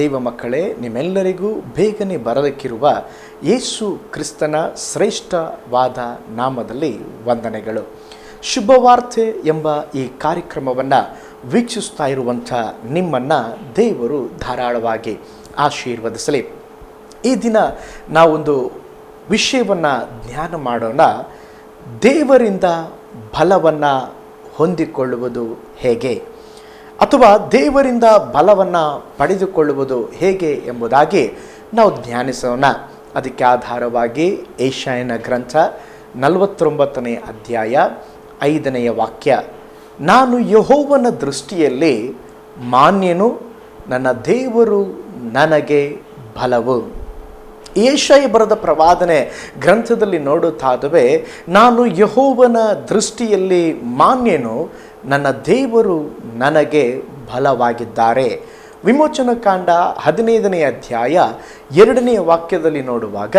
ದೇವ ಮಕ್ಕಳೇ, ನಿಮ್ಮೆಲ್ಲರಿಗೂ ಬೇಗನೆ ಬರಲಿಕ್ಕಿರುವ ಯೇಸು ಕ್ರಿಸ್ತನ ಶ್ರೇಷ್ಠವಾದ ನಾಮದಲ್ಲಿ ವಂದನೆಗಳು. ಶುಭವಾರ್ತೆ ಎಂಬ ಈ ಕಾರ್ಯಕ್ರಮವನ್ನು ವೀಕ್ಷಿಸ್ತಾ ಇರುವಂಥ ನಿಮ್ಮನ್ನು ದೇವರು ಧಾರಾಳವಾಗಿ ಆಶೀರ್ವದಿಸಲಿ. ಈ ದಿನ ನಾವೊಂದು ವಿಷಯವನ್ನು ಧ್ಯಾನ ಮಾಡೋಣ. ದೇವರಿಂದ ಬಲವನ್ನು ಹೊಂದಿಕೊಳ್ಳುವುದು ಹೇಗೆ? ಅಥವಾ ದೇವರಿಂದ ಬಲವನ್ನು ಪಡೆದುಕೊಳ್ಳುವುದು ಹೇಗೆ ಎಂಬುದಾಗಿ ನಾವು ಧ್ಯಾನಿಸೋಣ. ಅದಕ್ಕೆ ಆಧಾರವಾಗಿ ಏಷಾಯನ ಗ್ರಂಥ ನಲವತ್ತೊಂಬತ್ತನೇ ಅಧ್ಯಾಯ ಐದನೆಯ ವಾಕ್ಯ, ನಾನು ಯಹೋವನ ದೃಷ್ಟಿಯಲ್ಲಿ ಮಾನ್ಯನು, ನನ್ನ ದೇವರು ನನಗೆ ಬಲವು. ಏಷಾಯ ಬರದ ಪ್ರವಾದನೆ ಗ್ರಂಥದಲ್ಲಿ ನೋಡುತ್ತಾದವೆ, ನಾನು ಯಹೋವನ ದೃಷ್ಟಿಯಲ್ಲಿ ಮಾನ್ಯನು ನನ್ನ ದೇವರು ನನಗೆ ಬಲವಾಗಿದ್ದಾರೆ. ವಿಮೋಚನ ಕಾಂಡ ಹದಿನೈದನೇ ಅಧ್ಯಾಯ ಎರಡನೆಯ ವಾಕ್ಯದಲ್ಲಿ ನೋಡುವಾಗ,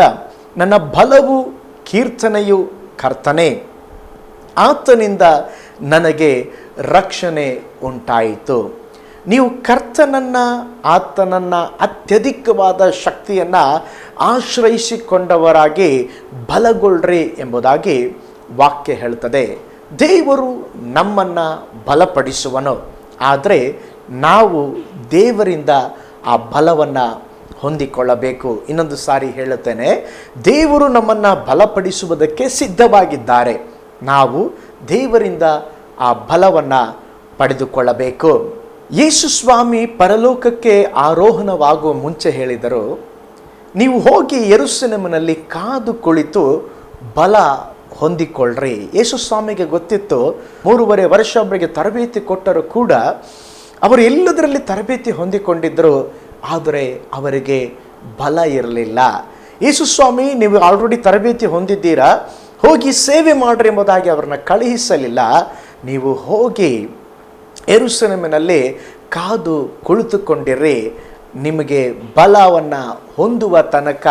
ನನ್ನ ಬಲವು ಕೀರ್ತನೆಯು ಕರ್ತನೆ, ಆತನಿಂದ ನನಗೆ ರಕ್ಷಣೆ ಉಂಟಾಯಿತು. ನೀವು ಕರ್ತನನ್ನು, ಆತನನ್ನು ಅತ್ಯಧಿಕವಾದ ಶಕ್ತಿಯನ್ನು ಆಶ್ರಯಿಸಿಕೊಂಡವರಾಗಿ ಬಲಗೊಳ್ಳ್ರಿ ಎಂಬುದಾಗಿ ವಾಕ್ಯ ಹೇಳ್ತದೆ. ದೇವರು ನಮ್ಮನ್ನು ಬಲಪಡಿಸುವನು. ಆದರೆ ನಾವು ದೇವರಿಂದ ಆ ಬಲವನ್ನು ಹೊಂದಿಕೊಳ್ಳಬೇಕು. ಇನ್ನೊಂದು ಸಾರಿ ಹೇಳುತ್ತೇನೆ, ದೇವರು ನಮ್ಮನ್ನು ಬಲಪಡಿಸುವುದಕ್ಕೆ ಸಿದ್ಧವಾಗಿದ್ದಾರೆ. ನಾವು ದೇವರಿಂದ ಆ ಬಲವನ್ನು ಪಡೆದುಕೊಳ್ಳಬೇಕು. ಯೇಸು ಸ್ವಾಮಿ ಪರಲೋಕಕ್ಕೆ ಆರೋಹಣವಾಗುವ ಮುಂಚೆ ಹೇಳಿದರು, ನೀವು ಹೋಗಿ ಯರುಸೆಲೆಮನಲ್ಲಿ ಕಾದು ಕುಳಿತು ಬಲ ಹೊಂದಿಕೊಳ್ಳ್ರಿ. ಯೇಸು ಸ್ವಾಮಿಗೆ ಗೊತ್ತಿತ್ತು, ಮೂರುವರೆ ವರ್ಷ ಒಬ್ಬರಿಗೆ ತರಬೇತಿ ಕೊಟ್ಟರೂ ಕೂಡ ಅವರು ಎಲ್ಲದರಲ್ಲಿ ತರಬೇತಿ ಹೊಂದಿಕೊಂಡಿದ್ದರು, ಆದರೆ ಅವರಿಗೆ ಬಲ ಇರಲಿಲ್ಲ. ಯೇಸು ಸ್ವಾಮಿ, ನೀವು ಆಲ್ರೆಡಿ ತರಬೇತಿ ಹೊಂದಿದ್ದೀರಾ? ಹೋಗಿ ಸೇವೆ ಮಾಡ್ರಿ ಎಂಬುದಾಗಿ ಅವರನ್ನು ಕಳುಹಿಸಲಿಲ್ಲ. ನೀವು ಹೋಗಿ ಎರುಸೆಲೆಮಿನಲ್ಲಿ ಕಾದು ಕುಳಿತುಕೊಂಡಿರಿ. ನಿಮಗೆ ಬಲವನ್ನು ಹೊಂದುವ ತನಕ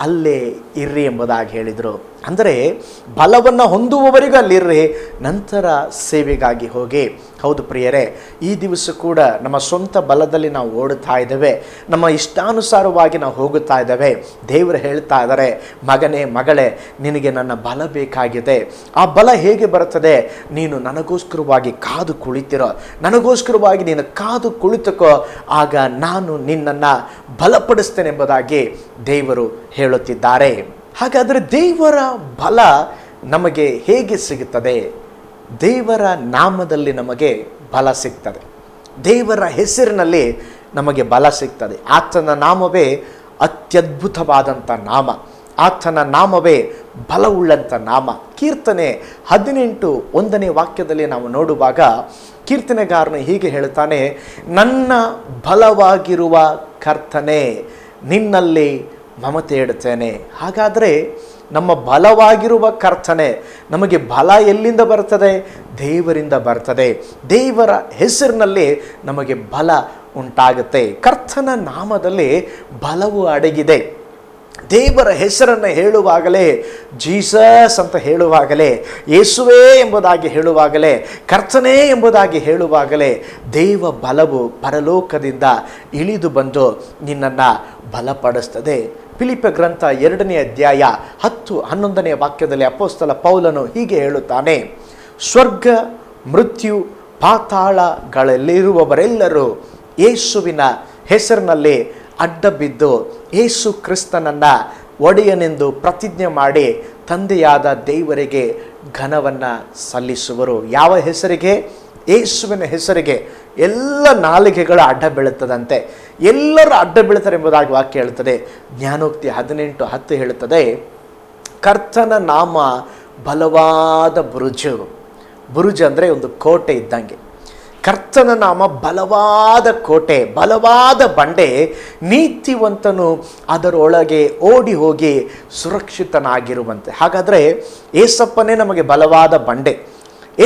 ಅಲ್ಲೇ ಇರ್ರಿ ಎಂಬುದಾಗಿ ಹೇಳಿದರು. ಅಂದರೆ ಬಲವನ್ನು ಹೊಂದುವವರಿಗೂ ಅಲ್ಲಿರ್ರಿ, ನಂತರ ಸೇವೆಗಾಗಿ ಹೋಗಿ. ಹೌದು ಪ್ರಿಯರೇ, ಈ ದಿವಸ ಕೂಡ ನಮ್ಮ ಸ್ವಂತ ಬಲದಲ್ಲಿ ನಾವು ಓಡುತ್ತಾ ಇದ್ದೇವೆ. ನಮ್ಮ ಇಷ್ಟಾನುಸಾರವಾಗಿ ನಾವು ಹೋಗುತ್ತಾ ಇದ್ದೇವೆ. ದೇವರು ಹೇಳ್ತಾ ಇದ್ದಾರೆ, ಮಗನೇ, ಮಗಳೇ, ನಿನಗೆ ನನ್ನ ಬಲ ಬೇಕಾಗಿದೆ. ಆ ಬಲ ಹೇಗೆ ಬರುತ್ತದೆ? ನೀನು ನನಗೋಸ್ಕರವಾಗಿ ಕಾದು ಕುಳಿತಿರೋ. ನನಗೋಸ್ಕರವಾಗಿ ನೀನು ಕಾದು ಕುಳಿತುಕೋ. ಆಗ ನಾನು ನಿನ್ನನ್ನು ಬಲಪಡಿಸ್ತೇನೆ ಎಂಬುದಾಗಿ ದೇವರು ಹೇಳುತ್ತಿದ್ದಾರೆ. ಹಾಗಾದರೆ ದೇವರ ಬಲ ನಮಗೆ ಹೇಗೆ ಸಿಗುತ್ತದೆ? ದೇವರ ನಾಮದಲ್ಲಿ ನಮಗೆ ಬಲ ಸಿಗ್ತದೆ. ದೇವರ ಹೆಸರಿನಲ್ಲಿ ನಮಗೆ ಬಲ ಸಿಗ್ತದೆ. ಆತನ ನಾಮವೇ ಅತ್ಯದ್ಭುತವಾದಂಥ ನಾಮ. ಆತನ ನಾಮವೇ ಬಲವುಳ್ಳಂಥ ನಾಮ. ಕೀರ್ತನೆ ಹದಿನೆಂಟು ಒಂದನೇ ವಾಕ್ಯದಲ್ಲಿ ನಾವು ನೋಡುವಾಗ ಕೀರ್ತನೆಗಾರನು ಹೀಗೆ ಹೇಳ್ತಾನೆ ನನ್ನ ಬಲವಾಗಿರುವ ಕರ್ತನೆ, ನಿನ್ನಲ್ಲಿ ಮಮತೆ ಇಡುತ್ತೇನೆ ಹಾಗಾದರೆ ನಮ್ಮ ಬಲವಾಗಿರುವ ಕರ್ತನೆ ನಮಗೆ ಬಲ ಎಲ್ಲಿಂದ ಬರ್ತದೆ ದೇವರಿಂದ ಬರ್ತದೆ ದೇವರ ಹೆಸರಿನಲ್ಲಿ ನಮಗೆ ಬಲ ಉಂಟಾಗುತ್ತೆ. ಕರ್ತನ ನಾಮದಲ್ಲಿ ಬಲವು ಅಡಗಿದೆ. ದೇವರ ಹೆಸರನ್ನು ಹೇಳುವಾಗಲೇ, ಜೀಸಸ್ ಅಂತ ಹೇಳುವಾಗಲೇ, ಯೇಸುವೇ ಎಂಬುದಾಗಿ ಹೇಳುವಾಗಲೇ, ಕರ್ತನೇ ಎಂಬುದಾಗಿ ಹೇಳುವಾಗಲೇ, ದೇವ ಬಲವು ಪರಲೋಕದಿಂದ ಇಳಿದು ಬಂದು ನಿನ್ನನ್ನು ಬಲಪಡಿಸ್ತದೆ. ಫಿಲಿಪ ಗ್ರಂಥ ಎರಡನೇ ಅಧ್ಯಾಯ ಹತ್ತು, ಹನ್ನೊಂದನೇ ವಾಕ್ಯದಲ್ಲಿ ಅಪೋಸ್ತಲ ಪೌಲನು ಹೀಗೆ ಹೇಳುತ್ತಾನೆ, ಸ್ವರ್ಗ, ಮೃತ್ಯು, ಪಾತಾಳಗಳಲ್ಲಿರುವವರೆಲ್ಲರೂ ಯೇಸುವಿನ ಹೆಸರಿನಲ್ಲಿ ಅಡ್ಡ ಬಿದ್ದು ಯೇಸು ಕ್ರಿಸ್ತನನ್ನು ಒಡೆಯನೆಂದು ಪ್ರತಿಜ್ಞೆ ಮಾಡಿ ತಂದೆಯಾದ ದೇವರಿಗೆ ಘನವನ್ನು ಸಲ್ಲಿಸುವರು. ಯಾವ ಹೆಸರಿಗೆ? ಯೇಸುವಿನ ಹೆಸರಿಗೆ. ಎಲ್ಲ ನಾಲಿಗೆಗಳು ಅಡ್ಡ ಬೀಳುತ್ತದಂತೆ. ಎಲ್ಲರೂ ಅಡ್ಡ ಬೀಳ್ತಾರೆ ಎಂಬುದಾಗಿ ವಾಕ್ಯ ಹೇಳುತ್ತದೆ. ಜ್ಞಾನೋಕ್ತಿ ಹದಿನೆಂಟು ಹತ್ತು ಹೇಳುತ್ತದೆ, ಕರ್ತನ ನಾಮ ಬಲವಾದ ಬುರುಜು. ಬುರುಜು ಅಂದರೆ ಒಂದು ಕೋಟೆ ಇದ್ದಂಗೆ. ಕರ್ತನ ನಾಮ ಬಲವಾದ ಕೋಟೆ, ಬಲವಾದ ಬಂಡೆ, ನೀತಿವಂತನು ಅದರೊಳಗೆ ಓಡಿ ಹೋಗಿ ಸುರಕ್ಷಿತನಾಗಿರುವಂತೆ. ಹಾಗಾದರೆ ಏಸಪ್ಪನೇ ನಮಗೆ ಬಲವಾದ ಬಂಡೆ,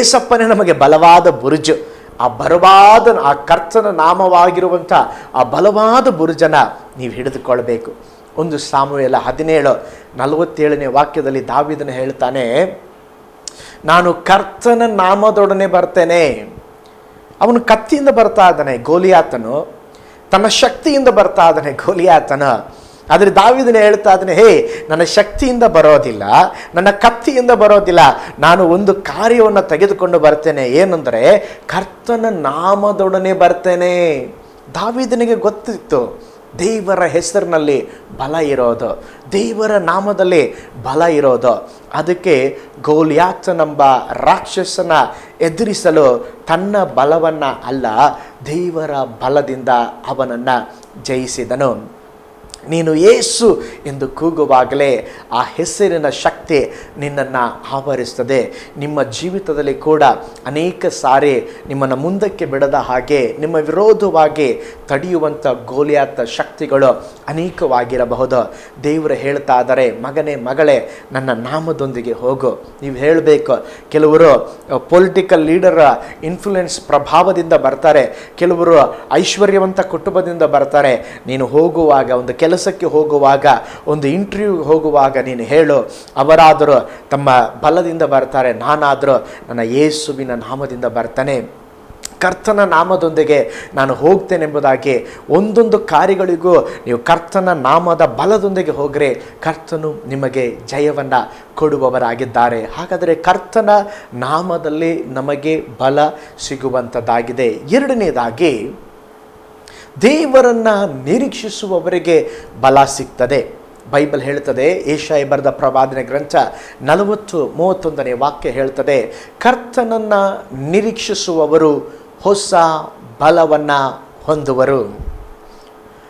ಏಸಪ್ಪನೇ ನಮಗೆ ಬಲವಾದ ಬುರುಜು. ಆ ಬಲವಾದ ಆ ಕರ್ತನ ನಾಮವಾಗಿರುವಂಥ ಆ ಬಲವಾದ ಬುರುಜನ ನೀವು ಹಿಡಿದುಕೊಳ್ಬೇಕು. ಒಂದು ಸಾಮುವೇಲ ಹದಿನೇಳು, ನಲವತ್ತೇಳನೇ ವಾಕ್ಯದಲ್ಲಿ ದಾವಿದನ ಹೇಳ್ತಾನೆ, ನಾನು ಕರ್ತನ ನಾಮದೊಡನೆ ಬರ್ತೇನೆ. ಅವನು ಕತ್ತಿಯಿಂದ ಬರ್ತಾ ಇದ್ದಾನೆ, ಗೋಲಿಯಾತನು. ತನ್ನ ಶಕ್ತಿಯಿಂದ ಬರ್ತಾ ಇದ್ದಾನೆ, ಗೋಲಿಯಾತನ. ಆದರೆ ದಾವಿದನೇ ಹೇಳ್ತಾ ಇದ್ದಾನೆ, ಹೇ, ನನ್ನ ಶಕ್ತಿಯಿಂದ ಬರೋದಿಲ್ಲ, ನನ್ನ ಕತ್ತಿಯಿಂದ ಬರೋದಿಲ್ಲ. ನಾನು ಒಂದು ಕಾರ್ಯವನ್ನು ತೆಗೆದುಕೊಂಡು ಬರ್ತೇನೆ. ಏನಂದರೆ, ಕರ್ತನ ನಾಮದೊಡನೆ ಬರ್ತೇನೆ. ದಾವಿದನಿಗೆ ಗೊತ್ತಿತ್ತು. ದೇವರ ಹೆಸರಿನಲ್ಲಿ ಬಲ ಇರೋದು, ದೇವರ ನಾಮದಲ್ಲಿ ಬಲ ಇರೋದು. ಅದಕ್ಕೆ ಗೋಲ್ಯಾತನೆಂಬ ರಾಕ್ಷಸನ ಎದುರಿಸಲು ತನ್ನ ಬಲವನ್ನು ಅಲ್ಲ, ದೇವರ ಬಲದಿಂದ ಅವನನ್ನು ಜಯಿಸಿದನು. ನೀನು ಏಸು ಎಂದು ಕೂಗುವಾಗಲೇ ಆ ಹೆಸರಿನ ಶಕ್ತಿ ನಿನ್ನನ್ನು ಆವರಿಸ್ತದೆ. ನಿಮ್ಮ ಜೀವಿತದಲ್ಲಿ ಕೂಡ ಅನೇಕ ಸಾರಿ ನಿಮ್ಮನ್ನು ಮುಂದಕ್ಕೆ ಬಿಡದ ಹಾಗೆ, ನಿಮ್ಮ ವಿರೋಧವಾಗಿ ತಡೆಯುವಂಥ ಗೋಲಿಯಾತ ಶಕ್ತಿಗಳು ಅನೇಕವಾಗಿರಬಹುದು. ದೇವರು ಹೇಳ್ತಾ ಇದ್ದಾರೆ, ಮಗನೇ, ಮಗಳೇ, ನನ್ನ ನಾಮದೊಂದಿಗೆ ಹೋಗು. ನೀವು ಹೇಳಬೇಕು, ಕೆಲವರು ಪೊಲಿಟಿಕಲ್ ಲೀಡರ ಇನ್ಫ್ಲುಯೆನ್ಸ್ ಪ್ರಭಾವದಿಂದ ಬರ್ತಾರೆ, ಕೆಲವರು ಐಶ್ವರ್ಯವಂತ ಕುಟುಂಬದಿಂದ ಬರ್ತಾರೆ. ನೀನು ಹೋಗುವಾಗ ಒಂದು ಕೆಲಸಕ್ಕೆ ಹೋಗುವಾಗ, ಒಂದು ಇಂಟರ್ವ್ಯೂಗೆ ಹೋಗುವಾಗ ನೀನು ಹೇಳು, ಅವರಾದರೂ ತಮ್ಮ ಬಲದಿಂದ ಬರ್ತಾರೆ, ನಾನಾದರೂ ನನ್ನ ಯೇಸುವಿನ ನಾಮದಿಂದ ಬರ್ತಾನೆ. ಕರ್ತನ ನಾಮದೊಂದಿಗೆ ನಾನು ಹೋಗ್ತೇನೆಂಬುದಾಗಿ ಒಂದೊಂದು ಕಾರ್ಯಗಳಿಗೂ ನೀವು ಕರ್ತನ ನಾಮದ ಬಲದೊಂದಿಗೆ ಹೋಗ್ರೆ ಕರ್ತನು ನಿಮಗೆ ಜಯವನ್ನು ಕೊಡುವವರಾಗಿದ್ದಾರೆ. ಹಾಗಾದರೆ ಕರ್ತನ ನಾಮದಲ್ಲಿ ನಮಗೆ ಬಲ ಸಿಗುವಂಥದ್ದಾಗಿದೆ. ಎರಡನೇದಾಗಿ ದೇವರನ್ನು ನಿರೀಕ್ಷಿಸುವವರಿಗೆ ಬಲ ಸಿಗ್ತದೆ. ಬೈಬಲ್ ಹೇಳ್ತದೆ, ಏಷಾಯ ಬರೆದ ಪ್ರವಾದನೆ ಗ್ರಂಥ ನಲವತ್ತು ಮೂವತ್ತೊಂದನೇ ವಾಕ್ಯ ಹೇಳ್ತದೆ, ಕರ್ತನನ್ನು ನಿರೀಕ್ಷಿಸುವವರು ಹೊಸ ಬಲವನ್ನು ಹೊಂದುವರು.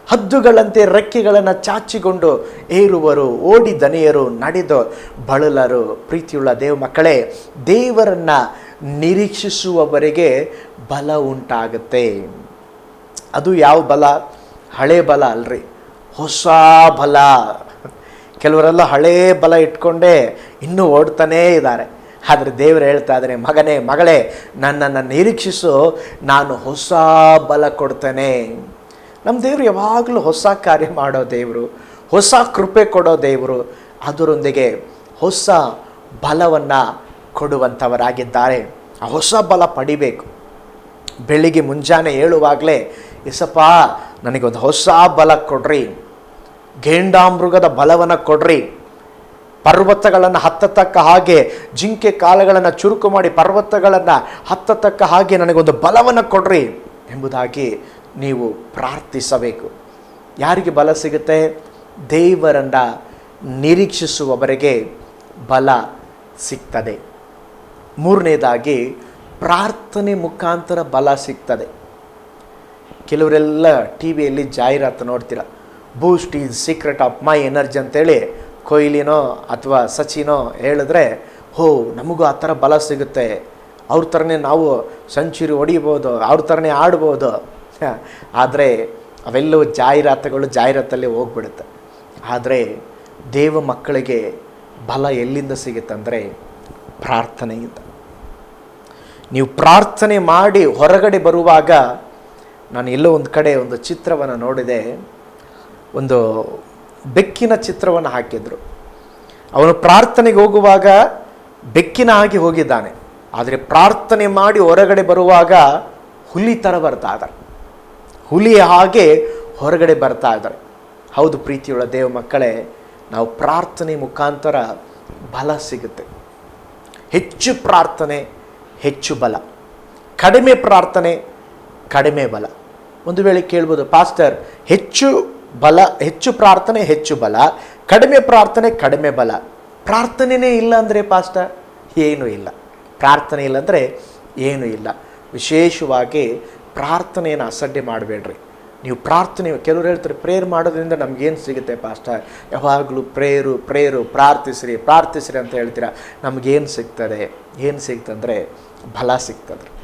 ಹದ್ದುಗಳಂತೆ ರೆಕ್ಕೆಗಳನ್ನು ಚಾಚಿಕೊಂಡು ಏರುವರು, ಓಡಿ ದನಿಯರು, ನಡೆದು ಬಳಲರು. ಪ್ರೀತಿಯುಳ್ಳ ದೇವ ಮಕ್ಕಳೇ, ದೇವರನ್ನು ನಿರೀಕ್ಷಿಸುವವರಿಗೆ ಬಲ ಉಂಟಾಗುತ್ತೆ. ಅದು ಯಾವ ಬಲ? ಹಳೆ ಬಲ ಅಲ್ರಿ. ಹೊಸ ಬಲ. ಕೆಲವರೆಲ್ಲ ಹಳೇ ಬಲ ಇಟ್ಕೊಂಡೇ ಇನ್ನೂ ಓಡ್ತಾನೇ ಇದ್ದಾರೆ. ಆದರೆ ದೇವರು ಹೇಳ್ತಾ ಇದ್ದಾರೆ ಮಗನೇ, ಮಗಳೇ, ನನ್ನನ್ನು ನಿರೀಕ್ಷಿಸು. ನಾನು ಹೊಸ ಬಲ ಕೊಡ್ತೇನೆ. ನಮ್ಮ ದೇವರು ಯಾವಾಗಲೂ ಹೊಸ ಕಾರ್ಯ ಮಾಡೋ ದೇವರು, ಹೊಸ ಕೃಪೆ ಕೊಡೋ ದೇವರು. ಅದರೊಂದಿಗೆ ಹೊಸ ಬಲವನ್ನು ಕೊಡುವಂಥವರಾಗಿದ್ದಾರೆ. ಆ ಹೊಸ ಬಲ ಪಡಿಬೇಕು. ಬೆಳಿಗ್ಗೆ ಮುಂಜಾನೆ ಹೇಳುವಾಗಲೇ ಎಸಪ್ಪ, ನನಗೊಂದು ಹೊಸ ಬಲ ಕೊಡ್ರಿ. ಘೇಂಡಾಮೃಗದ ಬಲವನ್ನು ಕೊಡ್ರಿ. ಪರ್ವತಗಳನ್ನು ಹತ್ತತಕ್ಕ ಹಾಗೆ, ಜಿಂಕೆ ಕಾಲಗಳನ್ನು ಚುರುಕು ಮಾಡಿ ಪರ್ವತಗಳನ್ನು ಹತ್ತತಕ್ಕ ಹಾಗೆ ನನಗೊಂದು ಬಲವನ್ನು ಕೊಡ್ರಿ ಎಂಬುದಾಗಿ ನೀವು ಪ್ರಾರ್ಥಿಸಬೇಕು. ಯಾರಿಗೆ ಬಲ ಸಿಗುತ್ತೆ? ದೇವರನ್ನು ನಿರೀಕ್ಷಿಸುವವರಿಗೆ ಬಲ ಸಿಗ್ತದೆ. ಮೂರನೇದಾಗಿ, ಪ್ರಾರ್ಥನೆ ಮುಖಾಂತರ ಬಲ ಸಿಗ್ತದೆ. ಕೆಲವರೆಲ್ಲ ಟಿ ವಿಯಲ್ಲಿ ಜಾಹೀರಾತು ನೋಡ್ತೀರ boost is secret of my energy ಅಂತೇಳಿ ಕೊಹ್ಲಿನೋ ಅಥವಾ ಸಚಿನೋ ಹೇಳಿದ್ರೆ, ಹೋ, ನಮಗೂ ಆ ಥರ ಬಲ ಸಿಗುತ್ತೆ. ಅವ್ರ ಥರನೇ ನಾವು ಸೆಂಚುರಿ ಹೊಡಿಬೋದು, ಅವ್ರ ಥರನೇ ಆಡ್ಬೋದು. ಆದರೆ ಅವೆಲ್ಲವೂ ಜಾಹೀರಾತುಗಳು ಜಾಹೀರಾತಲ್ಲಿ ಹೋಗ್ಬಿಡುತ್ತೆ. ಆದರೆ ದೇವ ಮಕ್ಕಳಿಗೆ ಬಲ ಎಲ್ಲಿಂದ ಸಿಗುತ್ತಂದರೆ ಪ್ರಾರ್ಥನೆಯಿಂದ. ನೀವು ಪ್ರಾರ್ಥನೆ ಮಾಡಿ ಹೊರಗಡೆ ಬರುವಾಗ ನಾನು ಎಲ್ಲೋ ಒಂದು ಕಡೆ ಒಂದು ಚಿತ್ರವನ್ನು ನೋಡಿದೆ. ಒಂದು ಬೆಕ್ಕಿನ ಚಿತ್ರವನ್ನು ಹಾಕಿದರು. ಅವನು ಪ್ರಾರ್ಥನೆಗೆ ಹೋಗುವಾಗ ಬೆಕ್ಕಿನ ಹಾಗೆ ಹೋಗಿದ್ದಾನೆ. ಆದರೆ ಪ್ರಾರ್ಥನೆ ಮಾಡಿ ಹೊರಗಡೆ ಬರುವಾಗ ಹುಲಿ ಥರ ಬರ್ತಾ ಇದ್ದಾರೆ. ಹುಲಿಯ ಹಾಗೆ ಹೊರಗಡೆ ಬರ್ತಾ ಇದ್ದಾರೆ. ಹೌದು ಪ್ರೀತಿಯುಳ್ಳ ದೇವ ಮಕ್ಕಳೇ, ನಾವು ಪ್ರಾರ್ಥನೆ ಮುಖಾಂತರ ಬಲ ಸಿಗುತ್ತೆ. ಹೆಚ್ಚು ಪ್ರಾರ್ಥನೆ, ಹೆಚ್ಚು ಬಲ. ಕಡಿಮೆ ಪ್ರಾರ್ಥನೆ ಕಡಿಮೆ ಬಲ. ಒಂದು ವೇಳೆ ಕೇಳ್ಬೋದು, ಪಾಸ್ಟರ್, ಹೆಚ್ಚು ಬಲ, ಹೆಚ್ಚು ಪ್ರಾರ್ಥನೆ, ಹೆಚ್ಚು ಬಲ, ಕಡಿಮೆ ಪ್ರಾರ್ಥನೆ, ಕಡಿಮೆ ಬಲ. ಪ್ರಾರ್ಥನೆಯೇ ಇಲ್ಲ ಅಂದರೆ ಪಾಸ್ಟರ್? ಏನೂ ಇಲ್ಲ. ಪ್ರಾರ್ಥನೆ ಇಲ್ಲಂದರೆ ಏನೂ ಇಲ್ಲ. ವಿಶೇಷವಾಗಿ ಪ್ರಾರ್ಥನೆಯನ್ನು ಅಸಡ್ಡೆ ಮಾಡಬೇಡ್ರಿ. ನೀವು ಪ್ರಾರ್ಥನೆ, ಕೆಲವರು ಹೇಳ್ತಾರೆ ಪ್ರೇಯರ್ ಮಾಡೋದ್ರಿಂದ ನಮಗೇನು ಸಿಗುತ್ತೆ ಪಾಸ್ಟರ್? ಯಾವಾಗಲೂ ಪ್ರೇಯರು ಪ್ರೇಯರು ಪ್ರಾರ್ಥಿಸ್ರಿ ಪ್ರಾರ್ಥಿಸ್ರಿ ಅಂತ ಹೇಳ್ತೀರಾ. ನಮಗೇನು ಸಿಗ್ತದೆ? ಏನು ಸಿಗ್ತಂದರೆ, ಬಲ ಸಿಗ್ತದೆ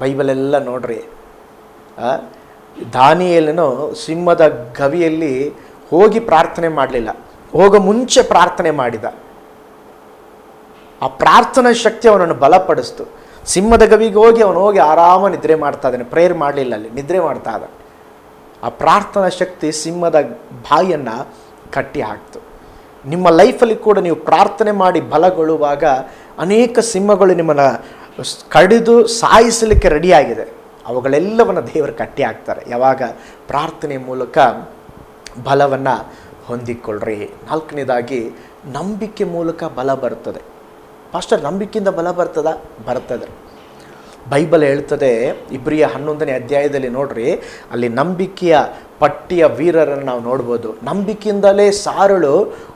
ಬೈಬಲೆಲ್ಲ ನೋಡ್ರಿ ಆ, ದಾನಿಯೇಲನು ಸಿಂಹದ ಗವಿಯಲ್ಲಿ ಹೋಗಿ ಪ್ರಾರ್ಥನೆ ಮಾಡಲಿಲ್ಲ. ಹೋಗೋ ಮುಂಚೆ ಪ್ರಾರ್ಥನೆ ಮಾಡಿದ. ಆ ಪ್ರಾರ್ಥನಾ ಶಕ್ತಿ ಅವನನ್ನು ಬಲಪಡಿಸ್ತು. ಸಿಂಹದ ಗವಿಗೆ ಹೋಗಿ ಅವನು ಹೋಗಿ ಆರಾಮ ನಿದ್ರೆ ಮಾಡ್ತಾ ಇದ್ದಾನೆ ಪ್ರೇಯರ್ ಮಾಡಲಿಲ್ಲ ಅಲ್ಲಿ ನಿದ್ರೆ ಮಾಡ್ತಾ ಇದ್ದ ಆ ಪ್ರಾರ್ಥನಾ ಶಕ್ತಿ ಸಿಂಹದ ಬಾಯಿಯನ್ನು ಕಟ್ಟಿ ಹಾಕ್ತು. ನಿಮ್ಮ ಲೈಫಲ್ಲಿ ಕೂಡ ನೀವು ಪ್ರಾರ್ಥನೆ ಮಾಡಿ ಬಲಗೊಳ್ಳುವಾಗ ಅನೇಕ ಸಿಂಹಗಳು ನಿಮ್ಮನ್ನು ಕಡಿದು ಸಾಯಿಸಲಿಕ್ಕೆ ರೆಡಿಯಾಗಿದೆ. ಅವುಗಳೆಲ್ಲವನ್ನು ದೇವರು ಕಟ್ಟಿ ಹಾಕ್ತಾರೆ. ಯಾವಾಗ? ಪ್ರಾರ್ಥನೆ ಮೂಲಕ ಬಲವನ್ನು ಹೊಂದಿಕೊಳ್ಳ್ರಿ. ನಾಲ್ಕನೇದಾಗಿ, ನಂಬಿಕೆ ಮೂಲಕ ಬಲ ಬರ್ತದೆ. ಪಾಸ್ಟರ್, ನಂಬಿಕೆಯಿಂದ ಬಲ ಬರ್ತದ? ಬರ್ತದೆ. ಬೈಬಲ್ ಹೇಳ್ತದೆ, ಇಬ್ರಿಯ ಹನ್ನೊಂದನೇ ಅಧ್ಯಾಯದಲ್ಲಿ ನೋಡ್ರಿ, ಅಲ್ಲಿ ನಂಬಿಕೆಯ ಪಟ್ಟಿಯ ವೀರರನ್ನು ನಾವು ನೋಡ್ಬೋದು. ನಂಬಿಕೆಯಿಂದಲೇ ಸಾರಳು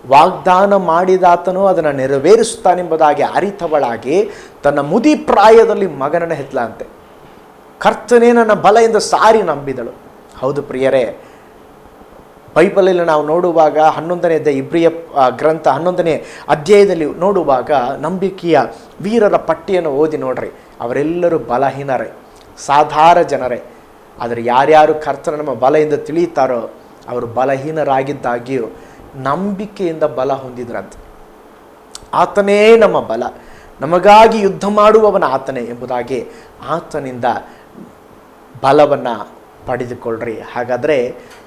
ವಾಗ್ದಾನ ಮಾಡಿದಾತನು ಅದನ್ನು ನೆರವೇರಿಸುತ್ತಾನೆಂಬುದಾಗಿ ಅರಿತವಳಾಗಿ ತನ್ನ ಮುದಿ ಪ್ರಾಯದಲ್ಲಿ ಮಗನನ್ನು ಹೆತ್ತಲಂತೆ ಕರ್ತನೇ ನನ್ನ ಬಲೆಯಿಂದ ಸಾರಿ ನಂಬಿದಳು. ಹೌದು ಪ್ರಿಯರೇ, ಬೈಬಲಲ್ಲಿ ನಾವು ನೋಡುವಾಗ ಹನ್ನೊಂದನೇ ಇಬ್ರಿಯ ಗ್ರಂಥ ಹನ್ನೊಂದನೇ ಅಧ್ಯಾಯದಲ್ಲಿ ನೋಡುವಾಗ ನಂಬಿಕೆಯ ವೀರರ ಪಟ್ಟಿಯನ್ನು ಓದಿ ನೋಡ್ರಿ. ಅವರೆಲ್ಲರೂ ಬಲಹೀನರೇ, ಸಾಧಾರ ಜನರೇ. ಆದರೆ ಯಾರ್ಯಾರು ಕರ್ತನ ನಮ್ಮ ಬಲದಿಂದ ತಿಳಿಯುತ್ತಾರೋ ಅವರು ಬಲಹೀನರಾಗಿದ್ದಾಗಿಯೂ ನಂಬಿಕೆಯಿಂದ ಬಲ ಹೊಂದಿದ್ರಂತೆ. ಆತನೇ ನಮ್ಮ ಬಲ. ನಮಗಾಗಿ ಯುದ್ಧ ಮಾಡುವವನ ಆತನೇ ಎಂಬುದಾಗಿ ಆತನಿಂದ ಬಲವನ್ನು ಪಡೆದುಕೊಳ್ಳ್ರಿ. ಹಾಗಾದರೆ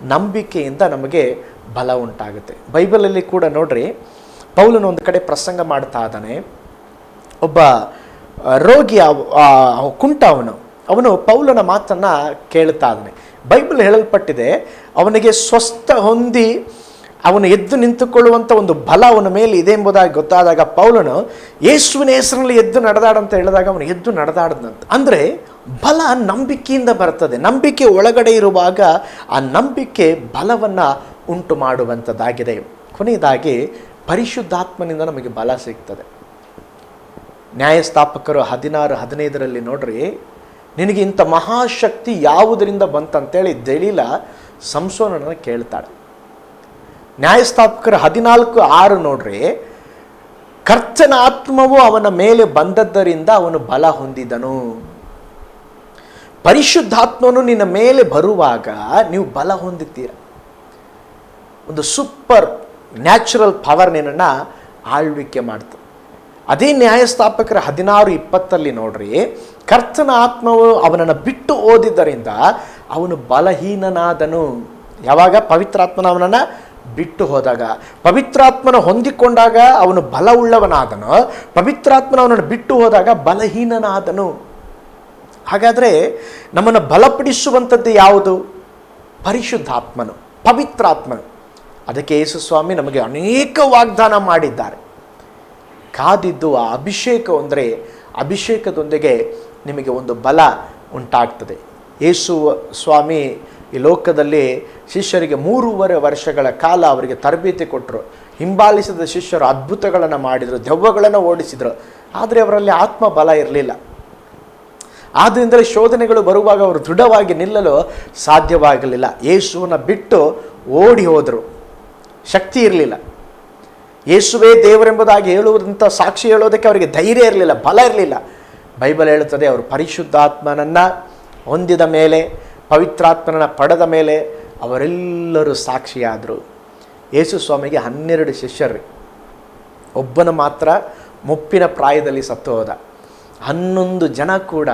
ನಂಬಿಕೆಯಿಂದ ನಮಗೆ ಬಲ ಉಂಟಾಗುತ್ತೆ. ಬೈಬಲಲ್ಲಿ ಕೂಡ ನೋಡ್ರಿ, ಪೌಲನ ಒಂದು ಕಡೆ ಪ್ರಸಂಗ ಮಾಡ್ತಾ ಇದ್ದಾನೆ. ಒಬ್ಬ ರೋಗಿ ಕುಂಟ ಅವನು ಅವನು ಪೌಲನ ಮಾತನ್ನು ಕೇಳ್ತಾ ಇದ್ದಾನೆ. ಬೈಬಲ್ ಹೇಳಲ್ಪಟ್ಟಿದೆ, ಅವನಿಗೆ ಸ್ವಸ್ಥ ಹೊಂದಿ ಅವನು ಎದ್ದು ನಿಂತುಕೊಳ್ಳುವಂಥ ಒಂದು ಬಲ ಅವನ ಮೇಲೆ ಇದೆ ಎಂಬುದಾಗಿ ಗೊತ್ತಾದಾಗ ಪೌಲನು ಯೇಸುವಿನ ಹೆಸರಿನಲ್ಲಿ ಎದ್ದು ನಡೆದಾಡಂತ ಹೇಳಿದಾಗ ಅವನು ಎದ್ದು ನಡೆದಾಡದಂತ. ಅಂದರೆ ಬಲ ನಂಬಿಕೆಯಿಂದ ಬರ್ತದೆ. ನಂಬಿಕೆ ಒಳಗಡೆ ಇರುವಾಗ ಆ ನಂಬಿಕೆ ಬಲವನ್ನು ಉಂಟು ಮಾಡುವಂಥದ್ದಾಗಿದೆ ಕೊನೆಯದಾಗಿ ಪರಿಶುದ್ಧಾತ್ಮನಿಂದ ನಮಗೆ ಬಲ ಸಿಗ್ತದೆ. ನ್ಯಾಯಸ್ಥಾಪಕರು ಹದಿನಾರು, ಹದಿನೈದರಲ್ಲಿ ನೋಡ್ರಿ ನಿನಗೆ ಇಂಥ ಮಹಾಶಕ್ತಿ ಯಾವುದರಿಂದ ಬಂತಂತೇಳಿ ದಲೀಲ ಸಂಸೋನನ್ನು ಕೇಳ್ತಾಳೆ. ನ್ಯಾಯಸ್ಥಾಪಕರು ಹದಿನಾಲ್ಕು ಆರು ನೋಡ್ರಿ, ಕರ್ತನ ಆತ್ಮವು ಅವನ ಮೇಲೆ ಬಂದದ್ದರಿಂದ ಅವನು ಬಲ ಹೊಂದಿದನು. ಪರಿಶುದ್ಧಾತ್ಮನು ನಿನ್ನ ಮೇಲೆ ಬರುವಾಗ ನೀವು ಬಲ ಹೊಂದಿದ್ದೀರ ಒಂದು ಸೂಪರ್ ನ್ಯಾಚುರಲ್ ಪವರ್ ನಿನ್ನನ್ನು ಆಳ್ವಿಕೆ ಮಾಡ್ತದೆ ಅದೇ ನ್ಯಾಯಸ್ಥಾಪಕರ ಹದಿನಾರು ಇಪ್ಪತ್ತಲ್ಲಿ ನೋಡ್ರಿ, ಕರ್ತನ ಆತ್ಮವು ಅವನನ್ನು ಬಿಟ್ಟು ಓದಿದ್ದರಿಂದ ಅವನು ಬಲಹೀನನಾದನು. ಯಾವಾಗ? ಪವಿತ್ರಾತ್ಮನ ಅವನನ್ನು ಬಿಟ್ಟು ಹೋದಾಗ. ಪವಿತ್ರಾತ್ಮನ ಹೊಂದಿಕೊಂಡಾಗ ಅವನು ಬಲವುಳ್ಳವನಾದನು. ಪವಿತ್ರಾತ್ಮನ ಅವನನ್ನು ಬಿಟ್ಟು ಹೋದಾಗ ಬಲಹೀನನಾದನು. ಹಾಗಾದರೆ ನಮ್ಮನ್ನು ಬಲಪಡಿಸುವಂಥದ್ದು ಯಾವುದು? ಪರಿಶುದ್ಧಾತ್ಮನು, ಪವಿತ್ರಾತ್ಮನು. ಅದಕ್ಕೆ ಯೇಸು ಸ್ವಾಮಿ ನಮಗೆ ಅನೇಕ ವಾಗ್ದಾನ ಮಾಡಿದ್ದಾರೆ. ಕಾದಿದ್ದು ಆ ಅಭಿಷೇಕ ಅಂದರೆ ಅಭಿಷೇಕದೊಂದಿಗೆ ನಿಮಗೆ ಒಂದು ಬಲ ಉಂಟಾಗ್ತದೆ. ಯೇಸು ಸ್ವಾಮಿ ಈ ಲೋಕದಲ್ಲಿ ಶಿಷ್ಯರಿಗೆ ಮೂರುವರೆ ವರ್ಷಗಳ ಕಾಲ ಅವರಿಗೆ ತರಬೇತಿ ಕೊಟ್ಟರು ಹಿಂಬಾಲಿಸಿದ ಶಿಷ್ಯರು ಅದ್ಭುತಗಳನ್ನು ಮಾಡಿದರು, ದೆವ್ವಗಳನ್ನು ಓಡಿಸಿದರು. ಆದರೆ ಅವರಲ್ಲಿ ಆತ್ಮ ಬಲ ಇರಲಿಲ್ಲ. ಆದ್ದರಿಂದಲೇ ಶೋಧನೆಗಳು ಬರುವಾಗ ಅವರು ದೃಢವಾಗಿ ನಿಲ್ಲಲು ಸಾಧ್ಯವಾಗಲಿಲ್ಲ. ಯೇಸುವನ್ನು ಬಿಟ್ಟು ಓಡಿ ಹೋದರು. ಶಕ್ತಿ ಇರಲಿಲ್ಲ. ಯೇಸುವೇ ದೇವರೆಂಬುದಾಗಿ ಹೇಳುವುದಂತ ಸಾಕ್ಷಿ ಹೇಳೋದಕ್ಕೆ ಅವರಿಗೆ ಧೈರ್ಯ ಇರಲಿಲ್ಲ, ಬಲ ಇರಲಿಲ್ಲ. ಬೈಬಲ್ ಹೇಳುತ್ತದೆ, ಅವರು ಪರಿಶುದ್ಧಾತ್ಮನನ್ನು ಹೊಂದಿದ ಮೇಲೆ, ಪವಿತ್ರಾತ್ಮನನ್ನು ಪಡೆದ ಮೇಲೆ ಅವರೆಲ್ಲರೂ ಸಾಕ್ಷಿಯಾದರು. ಯೇಸು ಸ್ವಾಮಿಗೆ ಹನ್ನೆರಡು ಶಿಷ್ಯರು. ಒಬ್ಬನ ಮಾತ್ರ ಮುಪ್ಪಿನ ಪ್ರಾಯದಲ್ಲಿ ಸತ್ತು ಹೋದ. ಹನ್ನೊಂದು ಜನ ಕೂಡ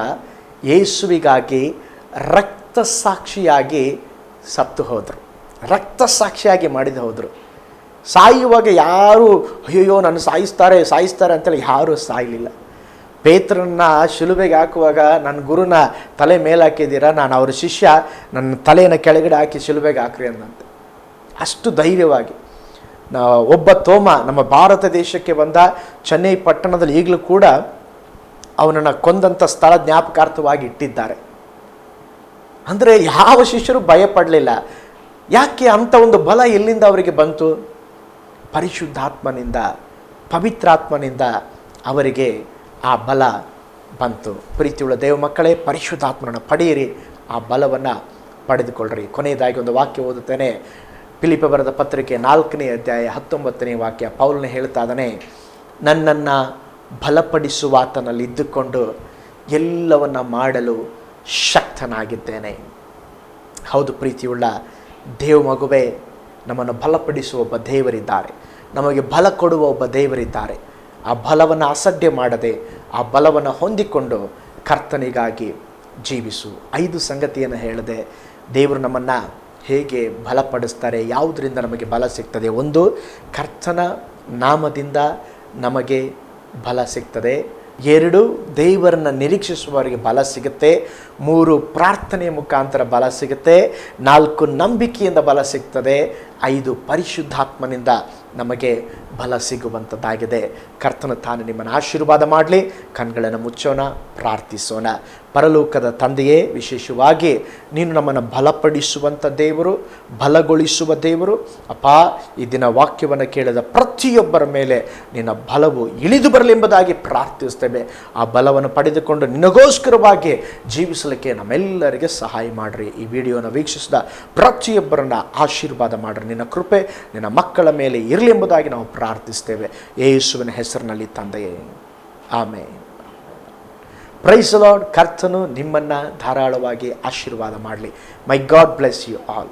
ಯೇಸುವಿಗಾಗಿ ರಕ್ತ ಸಾಕ್ಷಿಯಾಗಿ ಸತ್ತು ಹೋದರು. ರಕ್ತ ಸಾಕ್ಷಿಯಾಗಿ ಮಾಡಿದ ಹೋದರು. ಸಾಯುವಾಗ ಯಾರು ಅಯ್ಯೋ ನಾನು ಸಾಯಿಸ್ತಾರೆ ಸಾಯಿಸ್ತಾರೆ ಅಂತೇಳಿ ಯಾರೂ ಸಾಯಲಿಲ್ಲ. ಪೇತ್ರನ್ನ ಶಿಲುಬೆಗೆ ಹಾಕುವಾಗ ನನ್ನ ಗುರುನ ತಲೆ ಮೇಲೆ ಹಾಕಿದ್ದೀರಾ ನಾನು ಅವ್ರ ಶಿಷ್ಯ ನನ್ನ ತಲೆಯನ್ನು ಕೆಳಗಡೆ ಹಾಕಿ ಶಿಲುಬೆಗೆ ಹಾಕ್ರಿ ಅಂದಂತೆ. ಅಷ್ಟು ಧೈರ್ಯವಾಗಿ. ಒಬ್ಬ ತೋಮ ನಮ್ಮ ಭಾರತ ದೇಶಕ್ಕೆ ಬಂದ, ಚೆನ್ನೈ ಪಟ್ಟಣದಲ್ಲಿ ಈಗಲೂ ಕೂಡ ಅವನನ್ನು ಕೊಂದಂಥ ಸ್ಥಳ ಜ್ಞಾಪಕಾರ್ಥವಾಗಿ ಇಟ್ಟಿದ್ದಾರೆ. ಅಂದರೆ ಯಾವ ಶಿಷ್ಯರು ಭಯಪಡಲಿಲ್ಲ. ಯಾಕೆ ಅಂಥ ಒಂದು ಬಲ ಎಲ್ಲಿಂದ ಅವರಿಗೆ ಬಂತು? ಪರಿಶುದ್ಧಾತ್ಮನಿಂದ, ಪವಿತ್ರಾತ್ಮನಿಂದ ಅವರಿಗೆ ಆ ಬಲ ಬಂತು. ಪ್ರೀತಿಯುಳ್ಳ ದೇವ ಮಕ್ಕಳೇ, ಪರಿಶುದ್ಧಾತ್ಮನನ್ನು ಪಡೆಯಿರಿ. ಆ ಬಲವನ್ನು ಪಡೆದುಕೊಳ್ಳ್ರಿ. ಕೊನೆಯದಾಗಿ ಒಂದು ವಾಕ್ಯ ಓದುತ್ತೇನೆ. ಪಿಲಿಪ ಬರೆದ ಪತ್ರಿಕೆ ನಾಲ್ಕನೇ ಅಧ್ಯಾಯ ಹತ್ತೊಂಬತ್ತನೇ ವಾಕ್ಯ. ಪೌಲ್ನ ಇದ್ದಾನೆ, ನನ್ನನ್ನು ಬಲಪಡಿಸುವ ಆತನಲ್ಲಿ ಇದ್ದುಕೊಂಡು ಎಲ್ಲವನ್ನ ಮಾಡಲು ಶಕ್ತನಾಗಿದ್ದೇನೆ. ಹೌದು ಪ್ರೀತಿಯುಳ್ಳ ದೇವ ಮಗುವೇ ನಮ್ಮನ್ನು ಬಲಪಡಿಸುವ ಒಬ್ಬ ದೇವರಿದ್ದಾರೆ. ನಮಗೆ ಬಲ ಕೊಡುವ ಒಬ್ಬ ದೇವರಿದ್ದಾರೆ. ಆ ಬಲವನ್ನು ಅಸಡ್ಡೆ ಮಾಡದೆ, ಆ ಬಲವನ್ನು ಹೊಂದಿಕೊಂಡು ಕರ್ತನಿಗಾಗಿ ಜೀವಿಸು. ಐದು ಸಂಗತಿಯನ್ನು ಹೇಳದೆ, ದೇವರು ನಮ್ಮನ್ನು ಹೇಗೆ ಬಲಪಡಿಸ್ತಾರೆ, ಯಾವುದರಿಂದ ನಮಗೆ ಬಲ ಸಿಗ್ತದೆ? ಒಂದು, ಕರ್ತನ ನಾಮದಿಂದ ನಮಗೆ ಬಲ ಸಿಗ್ತದೆ. ಎರಡು, ದೇವರನ್ನ ನಿರೀಕ್ಷಿಸುವವರಿಗೆ ಬಲ ಸಿಗುತ್ತೆ. ಮೂರು, ಪ್ರಾರ್ಥನೆಯ ಮುಖಾಂತರ ಬಲ ಸಿಗುತ್ತೆ. ನಾಲ್ಕು, ನಂಬಿಕೆಯಿಂದ ಬಲ ಸಿಗ್ತದೆ. ಐದು, ಪರಿಶುದ್ಧಾತ್ಮನಿಂದ ನಮಗೆ ಬಲ ಸಿಗುವಂಥದ್ದಾಗಿದೆ ಕರ್ತನ ತಾನು ನಿಮ್ಮನ್ನು ಆಶೀರ್ವಾದ ಮಾಡಲಿ ಕಣ್ಗಳನ್ನು ಮುಚ್ಚೋಣ, ಪ್ರಾರ್ಥಿಸೋಣ. ಪರಲೋಕದ ತಂದೆಯೇ, ವಿಶೇಷವಾಗಿ ನೀನು ನಮ್ಮನ್ನು ಬಲಪಡಿಸುವಂಥ ದೇವರು, ಬಲಗೊಳಿಸುವ ದೇವರು. ಅಪ್ಪ, ಈ ದಿನ ವಾಕ್ಯವನ್ನು ಕೇಳಿದ ಪ್ರತಿಯೊಬ್ಬರ ಮೇಲೆ ನಿನ್ನ ಬಲವು ಇಳಿದು ಬರಲಿ ಎಂಬುದಾಗಿ ಪ್ರಾರ್ಥಿಸ್ತೇವೆ ಆ ಬಲವನ್ನು ಪಡೆದುಕೊಂಡು ನಿನಗೋಸ್ಕರವಾಗಿ ಜೀವಿಸಲಿಕ್ಕೆ ನಮ್ಮೆಲ್ಲರಿಗೆ ಸಹಾಯ ಮಾಡಿರಿ. ಈ ವಿಡಿಯೋನ ವೀಕ್ಷಿಸಿದ ಪ್ರತಿಯೊಬ್ಬರನ್ನ ಆಶೀರ್ವಾದ ಮಾಡಿರಿ. ನಿನ್ನ ಕೃಪೆ ನಿನ್ನ ಮಕ್ಕಳ ಮೇಲೆ ಇರಲಿ ಎಂಬುದಾಗಿ ನಾವು ಪ್ರಾರ್ಥಿಸ್ತೇವೆ ಯೇಸುವಿನ ಹೆಸರಿನಲ್ಲಿ ತಂದೆಯೇ. ಆಮೇ ಪ್ರೈಸ್ ಲಾರ್ಡ್ ಕರ್ತನು ನಿಮ್ಮನ್ನು ಧಾರಾಳವಾಗಿ ಆಶೀರ್ವಾದ ಮಾಡಲಿ. My god bless you all